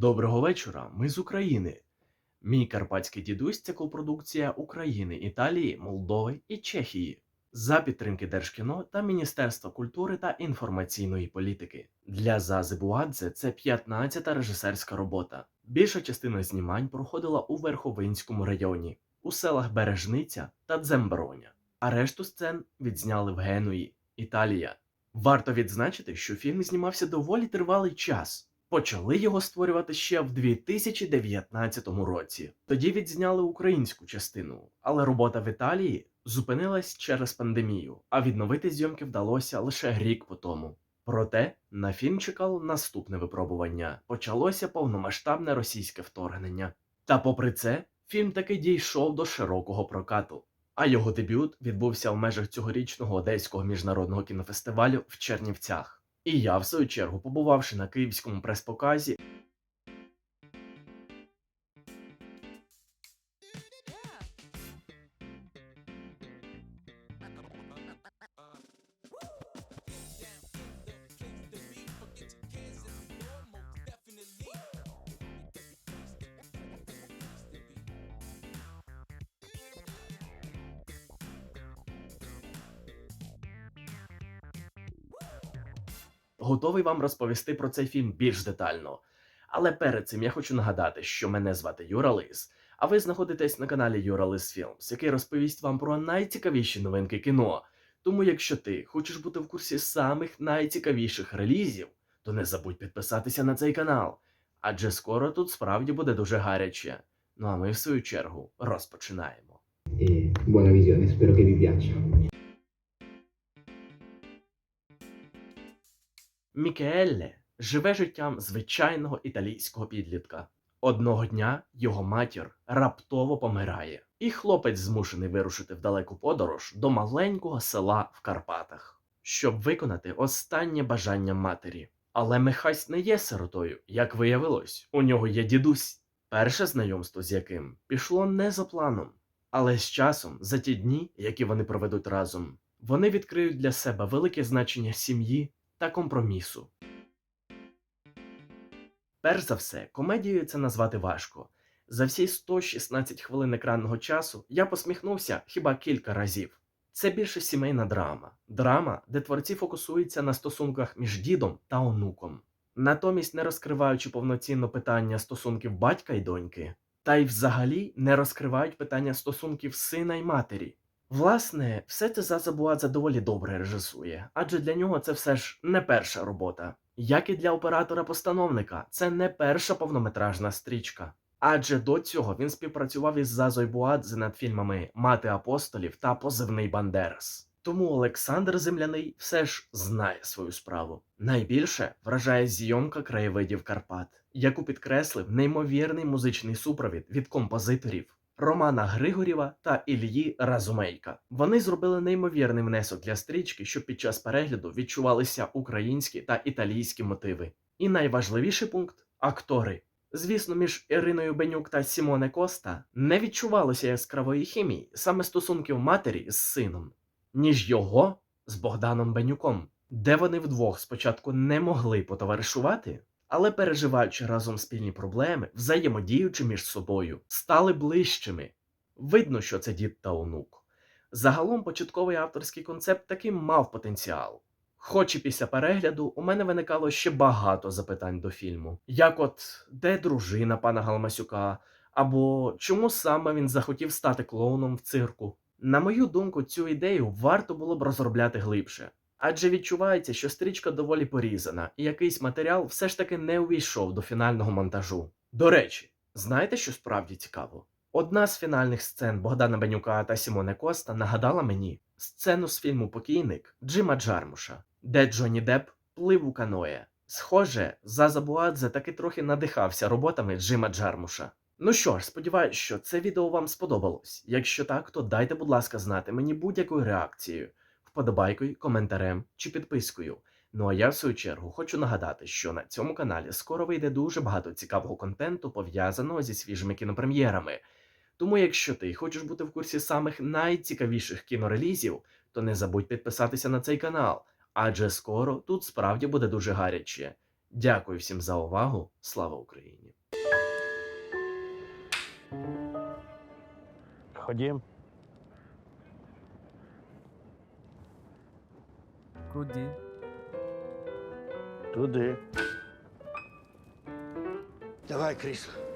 Доброго вечора, ми з України. Мій карпатський дідусь це копродукція України, Італії, Молдови і Чехії за підтримки Держкіно та Міністерства культури та інформаційної політики. Для Зази Буадзе це 15-та режисерська робота. Більша частина знімань проходила у Верховинському районі, у селах Бережниця та Дземброня, а решту сцен відзняли в Генуї, Італія. Варто відзначити, що фільм знімався доволі тривалий час. Почали його створювати ще в 2019 році. Тоді відзняли українську частину, але робота в Італії зупинилась через пандемію, а відновити зйомки вдалося лише рік по тому. Проте на фільм чекало наступне випробування. Почалося повномасштабне російське вторгнення. Та попри це, фільм таки дійшов до широкого прокату. А його дебют відбувся в межах цьогорічного Одеського міжнародного кінофестивалю в Чернівцях. І я, в свою чергу, побувавши на київському прес-показі, готовий вам розповісти про цей фільм більш детально. Але перед цим я хочу нагадати, що мене звати Юра Лис, а ви знаходитесь на каналі Юра Лис Філмс, який розповість вам про найцікавіші новинки кіно. Тому, якщо ти хочеш бути в курсі самих найцікавіших релізів, то не забудь підписатися на цей канал, адже скоро тут справді буде дуже гаряче. Ну а ми, в свою чергу, розпочинаємо. buona visione, spero che vi piaccia. Мікеелле живе життям звичайного італійського підлітка. Одного дня його матір раптово помирає, і хлопець змушений вирушити в далеку подорож до маленького села в Карпатах, щоб виконати останнє бажання матері. Але Михась не є сиротою, як виявилось, у нього є дідусь, перше знайомство з яким пішло не за планом. Але з часом, за ті дні, які вони проведуть разом, вони відкриють для себе велике значення сім'ї та компромісу. Перш за все, комедією це назвати важко. За всі 116 хвилин екранного часу я посміхнувся хіба кілька разів. Це більше сімейна драма, драма, де творці фокусуються на стосунках між дідом та онуком, натомість не розкриваючи повноцінно питання стосунків батька й доньки, та й взагалі не розкривають питання стосунків сина й матері. Власне, все це Буадзе доволі добре режисує, адже для нього це все ж не перша робота. Як і для оператора-постановника, це не перша повнометражна стрічка. Адже до цього він співпрацював із Зазою Буадзе над фільмами Мати апостолів та Позивний Бандерас. Тому Олександр Земляний все ж знає свою справу. Найбільше вражає зйомка краєвидів Карпат, яку підкреслив неймовірний музичний супровід від композиторів Романа Григорєва та Ільї Разумейка. Вони зробили неймовірний внесок для стрічки, щоб під час перегляду відчувалися українські та італійські мотиви. І найважливіший пункт актори. Звісно, між Іриною Бенюк та Сімоне Коста не відчувалося яскравої хімії, саме стосунків матері з сином, ніж його з Богданом Бенюком, де вони вдвох спочатку не могли потоваришувати, але переживаючи разом спільні проблеми, взаємодіючи між собою, стали ближчими. Видно, що це дід та онук. Загалом початковий авторський концепт таки мав потенціал. Хоч і після перегляду у мене виникало ще багато запитань до фільму, як от де дружина пана Галмасюка, або чому саме він захотів стати клоуном в цирку. На мою думку, цю ідею варто було б розробляти глибше, адже відчувається, що стрічка доволі порізана, і якийсь матеріал все ж таки не увійшов до фінального монтажу. До речі, знаєте, що справді цікаво? Одна з фінальних сцен Богдана Бенюка та Сімоне Коста нагадала мені сцену з фільму Покійник Джима Джармуша, де Джонні Депп плив у каное. Схоже, Заза Буадзе таки трохи надихався роботами Джима Джармуша. Ну що ж, сподіваюсь, що це відео вам сподобалось. Якщо так, то дайте, будь ласка, знати мені будь-якою реакцією, вподобайкою, коментарем чи підпискою. Ну а я, в свою чергу, хочу нагадати, що на цьому каналі скоро вийде дуже багато цікавого контенту, пов'язаного зі свіжими кінопрем'єрами. Тому, якщо ти хочеш бути в курсі самих найцікавіших кінорелізів, то не забудь підписатися на цей канал, адже скоро тут справді буде дуже гаряче. Дякую всім за увагу. Слава Україні! Ходім. Куди? Туди. Давай крісло.